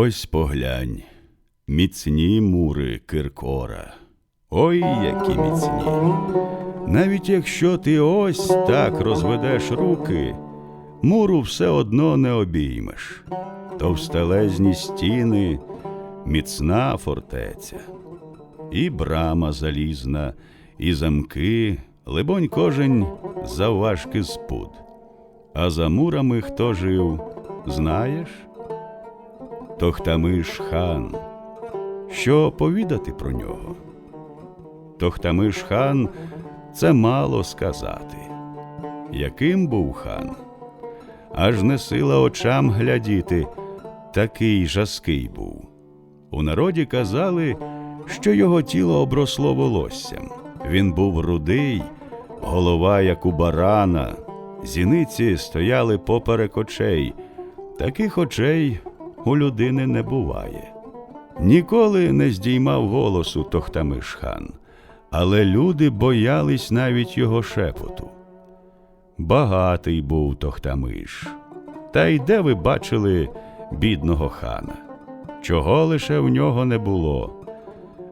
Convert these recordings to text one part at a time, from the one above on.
Ось поглянь, міцні мури Киркора. Ой, які міцні. Навіть якщо ти ось так розведеш руки, муру все одно не обіймеш. Товстелезні стіни, міцна фортеця, і брама залізна, і замки, либонь, кожен завважки спуд. А за мурами хто жив, знаєш? Тохтамиш хан. Що повідати про нього? Тохтамиш хан це мало сказати. Яким був хан? Аж не сила очам глядіти, такий жаский був. У народі казали, що його тіло обросло волоссям. Він був рудий, голова, як у барана, зіниці стояли поперек очей. Таких очей у людини не буває. Ніколи не здіймав голосу Тохтамиш хан, але люди боялись навіть його шепоту. Багатий був Тохтамиш. Та й де ви бачили бідного хана? Чого лише в нього не було?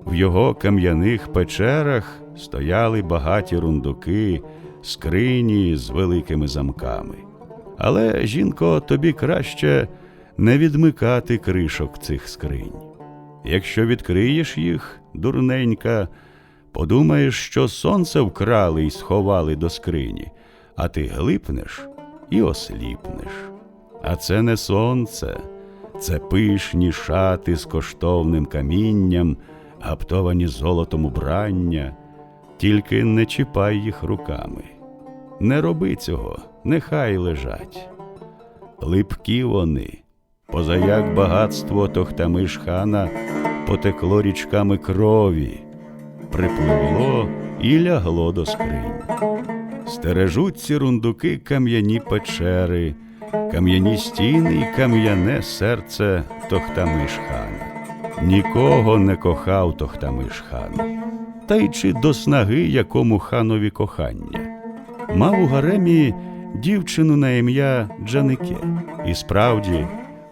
В його кам'яних печерах стояли багаті рундуки, скрині з великими замками. Але, жінко, тобі краще не відмикати кришок цих скринь. Якщо відкриєш їх, дурненька, подумаєш, що сонце вкрали і сховали до скрині, а ти глипнеш і осліпнеш. А це не сонце, це пишні шати з коштовним камінням, гаптовані золотом убрання, тільки не чіпай їх руками. Не роби цього, нехай лежать. Липкі вони, позаяк багатство Тохтамиш хана потекло річками крові, припливло і лягло до скринь. Стережуть ці рундуки кам'яні печери, кам'яні стіни і кам'яне серце Тохтамиш хана. Нікого не кохав Тохтамиш хан, та й чи до снаги якому ханові кохання. Мав у гаремі дівчину на ім'я Джанике, і справді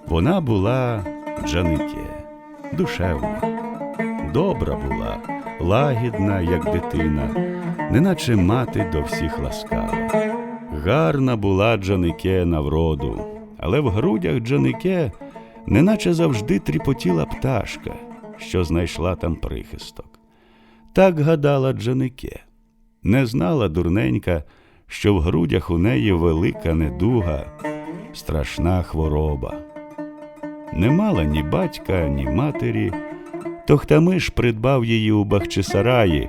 вона була Джанике, душевна, добра була, лагідна, як дитина, неначе мати до всіх ласкава. Гарна була Джанике на вроду, але в грудях Джанике неначе завжди тріпотіла пташка, що знайшла там прихисток. Так гадала Джанике. Не знала дурненька, що в грудях у неї велика недуга, страшна хвороба. Не мала ні батька, ні матері. Тохтамиш придбав її у Бахчисараї.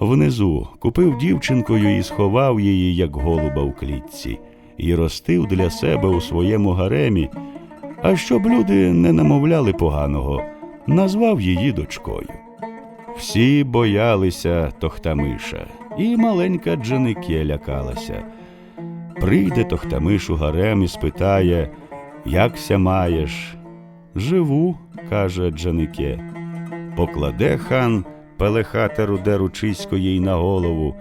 Внизу купив дівчинкою і сховав її, як голуба в клітці, і ростив для себе у своєму гаремі. А щоб люди не намовляли поганого, назвав її дочкою. Всі боялися Тохтамиша, і маленька Джанике лякалася. Прийде Тохтамиш у гарем і спитає, якся маєш. Живу, каже Джанике. Покладе хан пелехате руде ручисько їй на голову,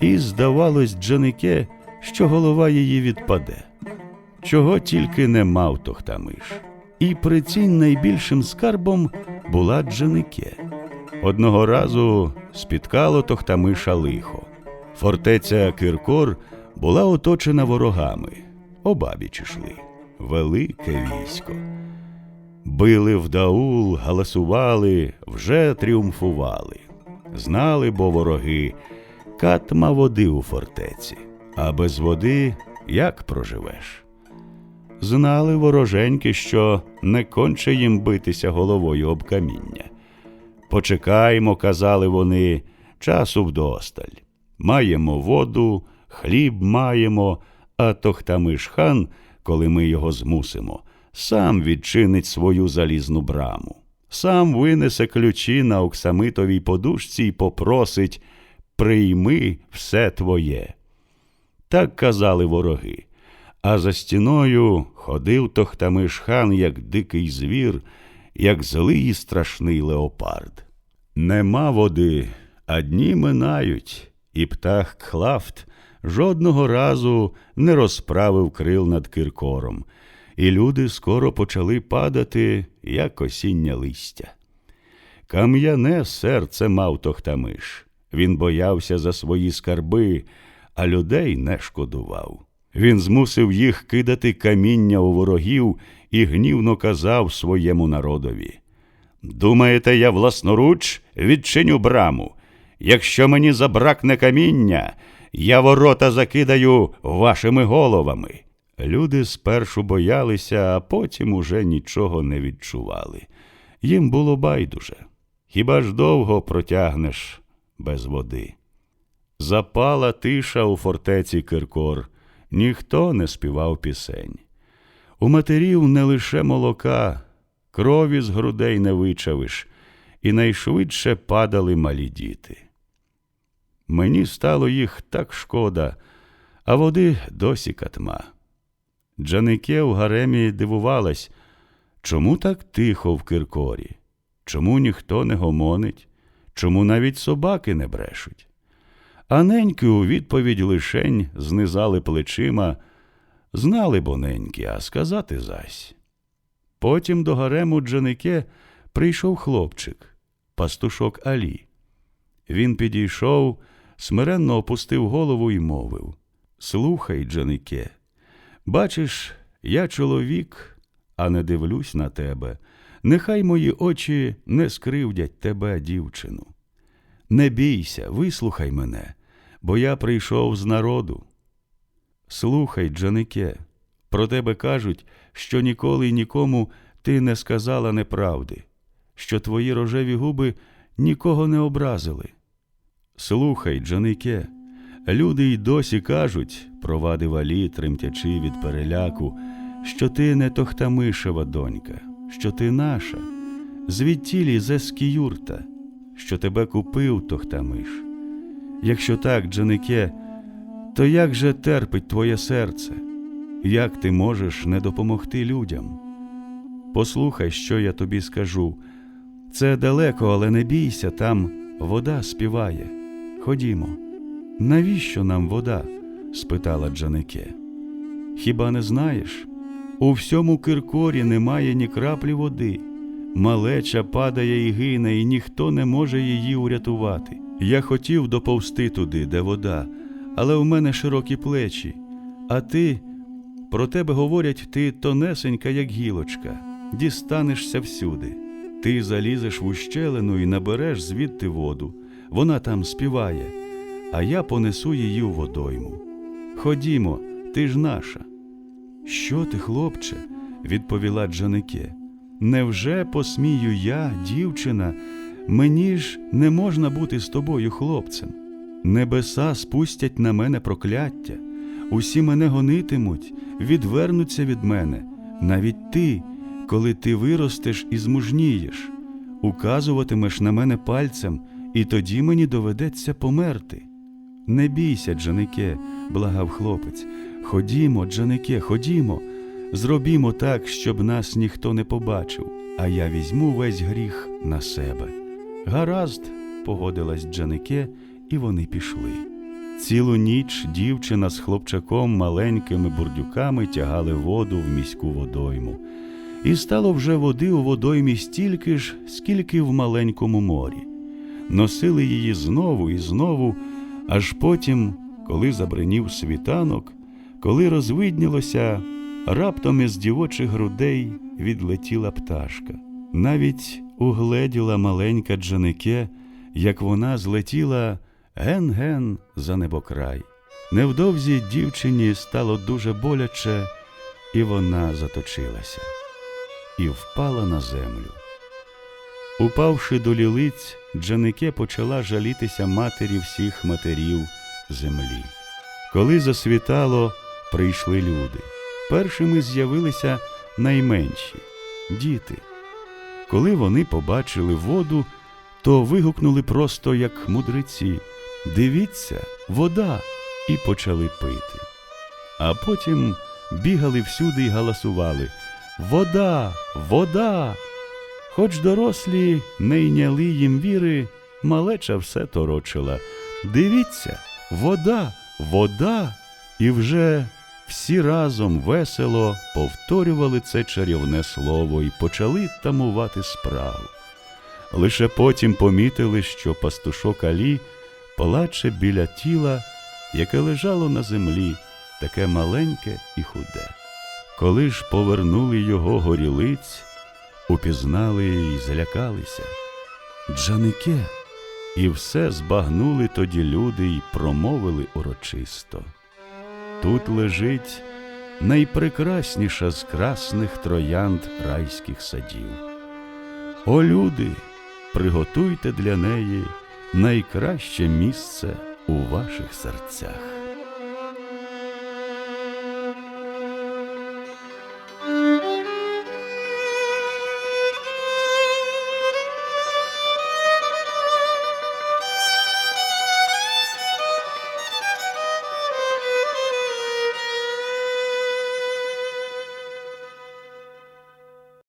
і здавалось Джанике, що голова її відпаде. Чого тільки не мав Тохтамиш. І при прицінь найбільшим скарбом була Джанике. Одного разу спіткало Тохтамиша лихо. Фортеця Киркор була оточена ворогами. Обабіч ішли. Велике військо. Били в даул, галасували, вже тріумфували. Знали, бо вороги, катма води у фортеці, а без води як проживеш? Знали вороженьки, що не конче їм битися головою об каміння. Почекаймо, казали вони, часу вдосталь. Маємо воду, хліб маємо, а Тохтамиш хан, коли ми його змусимо, сам відчинить свою залізну браму, сам винесе ключі на оксамитовій подушці і попросить прийми все твоє. Так казали вороги. А за стіною ходив Тохтамиш хан, як дикий звір, як злий і страшний леопард. Нема води, а дні минають, і птах Кхлафт жодного разу не розправив крил над Киркором, і люди скоро почали падати, як осіння листя. Кам'яне серце мав Тохтамиш. Він боявся за свої скарби, а людей не шкодував. Він змусив їх кидати каміння у ворогів і гнівно казав своєму народові. Думаєте, я власноруч відчиню браму? Якщо мені забракне каміння, я ворота закидаю вашими головами. Люди спершу боялися, а потім уже нічого не відчували. Їм було байдуже. Хіба ж довго протягнеш без води? Запала тиша у фортеці Киркор, ніхто не співав пісень. У матерів не лише молока, крові з грудей не вичавиш, і найшвидше падали малі діти. Мені стало їх так шкода, а води досі катма. Джанике в гаремі дивувалась, чому так тихо в Киркорі, чому ніхто не гомонить, чому навіть собаки не брешуть. А неньки у відповідь лишень знизали плечима, знали бо неньки, а сказати зась. Потім до гарему Джанике прийшов хлопчик, пастушок Алі. Він підійшов, смиренно опустив голову і мовив Слухай, Джанике, бачиш, я чоловік, а не дивлюсь на тебе. Нехай мої очі не скривдять тебе, дівчину. Не бійся, вислухай мене, бо я прийшов з народу. Слухай, Джанике, про тебе кажуть, що ніколи нікому ти не сказала неправди, що твої рожеві губи нікого не образили. Слухай, Джанике, люди й досі кажуть, провадив Алі, тремтячи від переляку, що ти не Тохтамишева донька, що ти наша, звідтілі з Ескіюрта, що тебе купив Тохтамиш. Якщо так, Джанике, то як же терпить твоє серце? Як ти можеш не допомогти людям? Послухай, що я тобі скажу. Це далеко, але не бійся, там вода співає. Ходімо. Навіщо нам вода? спитала Джанике. Хіба не знаєш? У всьому Киркорі немає ні краплі води. Малеча падає і гине, і ніхто не може її урятувати. Я хотів доповсти туди, де вода, але у мене широкі плечі. А ти, про тебе говорять, ти тонесенька, як гілочка, дістанешся всюди. Ти залізеш в ущелину і набереш звідти воду. Вона там співає, а я понесу її у водойму. Ходімо, ти ж наша. Що ти, хлопче? відповіла Джанике. Невже посмію я, дівчина, мені ж не можна бути з тобою хлопцем? Небеса спустять на мене прокляття, усі мене гонитимуть, відвернуться від мене, навіть ти, коли ти виростеш і змужнієш, указуватимеш на мене пальцем, і тоді мені доведеться померти. Не бійся, Джанике, благав хлопець. Ходімо, Джанике, ходімо. Зробімо так, щоб нас ніхто не побачив, а я візьму весь гріх на себе. Гаразд, погодилась Джанике, і вони пішли. Цілу ніч дівчина з хлопчаком маленькими бурдюками тягали воду в міську водойму. І стало вже води у водоймі стільки ж, скільки в маленькому морі. Носили її знову і знову, аж потім, коли забринів світанок, коли розвиднілося, раптом із дівочих грудей відлетіла пташка. Навіть угледіла маленька Джанике, як вона злетіла ген-ген за небокрай. Невдовзі дівчині стало дуже боляче, і вона заточилася і впала на землю. Упавши до лілиць, Джанике почала жалітися матері всіх матерів землі. Коли засвітало, прийшли люди. Першими з'явилися найменші діти. Коли вони побачили воду, то вигукнули просто як мудреці Дивіться, вода! і почали пити. А потім бігали всюди й галасували Вода, вода! Хоч дорослі не йняли їм віри, малеча все торочила. Дивіться, вода, вода, і вже всі разом весело повторювали це чарівне слово і почали тамувати справу. Лише потім помітили, що пастушок Алі плаче біля тіла, яке лежало на землі, таке маленьке і худе. Коли ж повернули його горілиць, упізнали і злякалися. Джанике, і все збагнули тоді люди й промовили урочисто. Тут лежить найпрекрасніша з красних троянд райських садів. О, люди, приготуйте для неї найкраще місце у ваших серцях.